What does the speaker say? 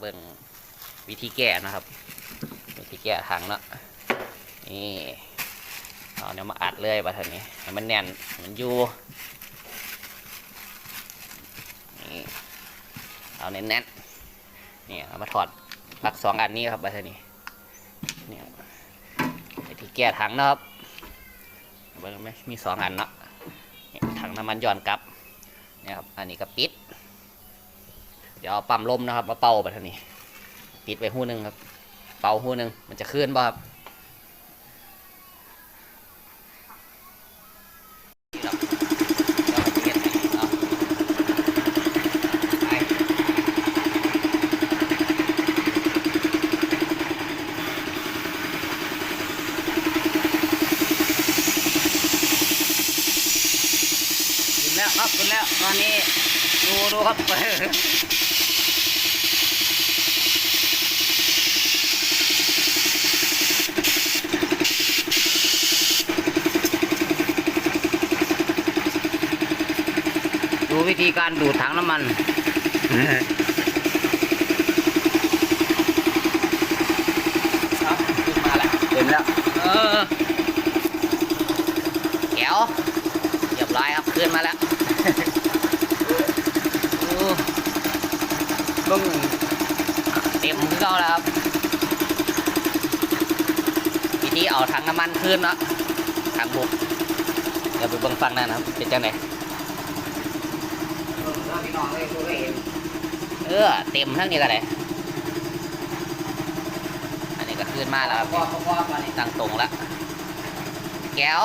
เบิ่งวิธีแก้นะครับ วิธีแก้ถังเนาะนี่เอาเนี่ยมาอัดเลยบัดเทานี้ให้มันแน่นมันอยู่นี่เอาแน่นๆนี่เอามาถอดปลักสองอันนี้ครับบัดเทานี้เนี่ยวิธีแก้ถังนะครับเบิ่งไหมมีสองอันเนาะถังน้ำมันย้อนกลับเนี่ยครับอันนี้ก็ปิด เดี๋ยวปั๊มลมนะครับมาเป่าบัดเทานี้ปิดไว้หูหนึ่งครับ เป่าหูหนึ่งมันจะขึ้นบ่ครับครับเราจะเฮ็ดให้เอนแล้วครับขึ้นแล้วตอนนี้ ดูดูครับดูวิธีการดูดถังน้ำมัน ครับขึ้นมาแล้วเต็มแล้ว เออแก้วเรียบร้อยครับขึ้นมาแล้ว โอ้เบิ้งเต็มขึ้นเราแล้วครับวิธีเอาถังน้ำมันขึ้นเนาะถังบุกเดี๋ยวไปเบิ้งฟังนั่นนะครับเป็นจังไงเออเต็มทั้งนี้ก็ได้อันนี้ก็ขึ้นมาแล้วครับตั้งตรงแล้วแก้ว